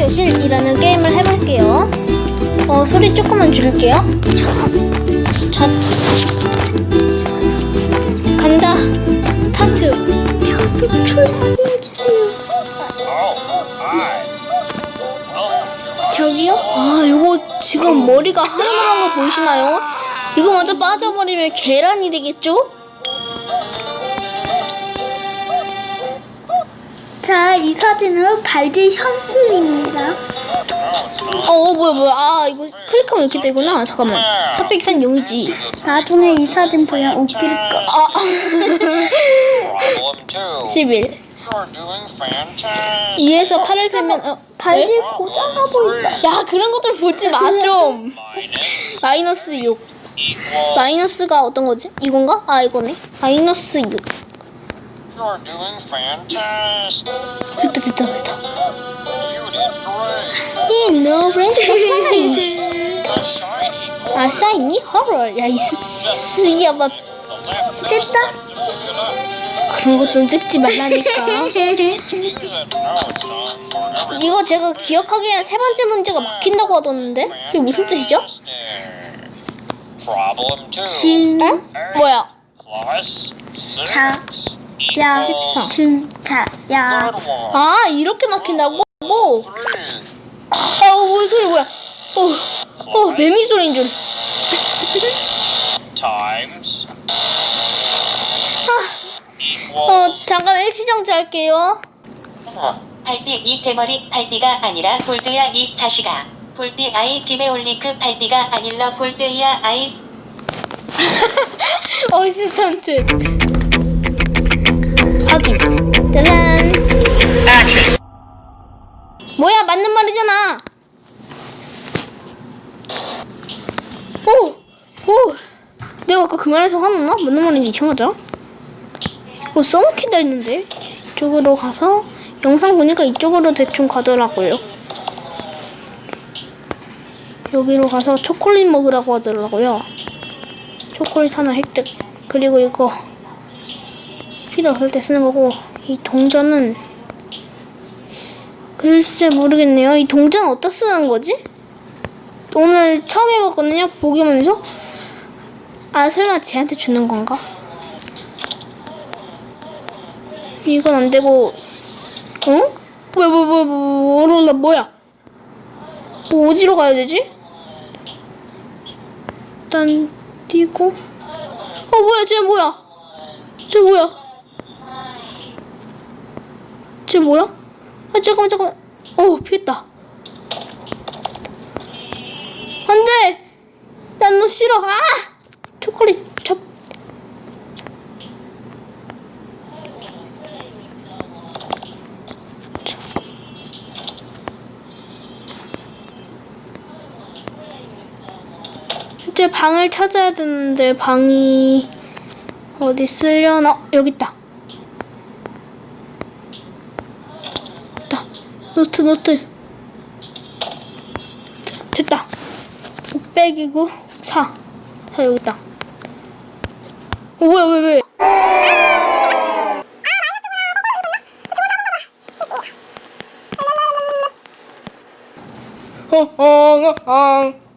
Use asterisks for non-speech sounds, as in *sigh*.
교실이라는 게임을 해볼게요. 어, 소리 조금만 줄일게요. 자, 간다. 타트. 표 출발해주세요. 저기요? 아, 요거 지금 머리가 하늘나란 거 보이시나요? 이거 먼저 빠져버리면 계란이 되겠죠? 자, 이 사진은 발디 현수입니다. 어, 어, 뭐야, 뭐야. 아, 이거 클릭하면 이렇게 되구나. 잠깐만. 400산 용이지. 나중에 이 사진 보면 웃길 거. 아, Problem two. 11. You're doing fantastic. 2에서 8을 빼면, 어, 발디 네? 고장나 보인다. 야, 그런 것들 보지 마, 좀. *laughs* 마이너스 6. equals. 마이너스가 어떤 거지? 이건가? 아, 이거네. 마이너스 6. You're doing fantastic. 됐다, 됐다, 됐다. You did great. 이 shiny 아. 사이니? 허럴. 야, 이 쓰이야, 막. 됐다. 그런 거좀 찍지 말라니까. 이거 제가 기억하기엔 세 번째 문제가 막힌다고 하던데? 그게 무슨 뜻이죠? Fantastic. Problem two. 진, 어? 뭐야? Plus six 자, 야, equals 진, 자, 야. 아, 이렇게 막힌다고? 뭐? 아, 어, 뭔 소리, 뭐야? 어, 어, 매미 소리인 줄. times 아, 어, 잠깐 일시정지 할게요. 발디 이 대머리 발디가 아니라 볼드야 이 자식아 볼디 아이 디메올리크 발디가 아닐러 볼드야 아이 *laughs* 어시스턴트. 확인. 짜잔. 뭐야, 맞는 말이잖아. 오, 오. 내가 아까 그 말에서 화났나? 맞는 말인지 이상하죠? 이거 써먹힌다 했는데. 이쪽으로 가서 영상 보니까 이쪽으로 대충 가더라고요. 여기로 가서 초콜릿 먹으라고 하더라고요. 초콜릿 하나 획득. 그리고 이거 필요 없을 때 쓰는 거고 이 동전은 글쎄 모르겠네요. 이 동전은 어디다 쓰는 거지? 오늘 처음 해봤거든요. 보기만 해서 아 설마 쟤한테 주는 건가? 이건 안 되고 어? 뭐야 뭐야 뭐야 뭐야 뭐야 뭐 어디로 가야 되지? 일단 뛰고 어 뭐야 쟤 뭐야 쟤 뭐야 쟤 뭐야 아 잠깐만 잠깐만 어 피했다 안돼 난 너 싫어 아 초콜릿 잡 이제 방을 찾아야 되는데 방이 어디 쓰려나? 어, 여기. 있다. 노트 노트. 자, 됐다. 500이고 4. 4 여기 있다. 어, 뭐야 왜 왜? 어, 어, 어, 어.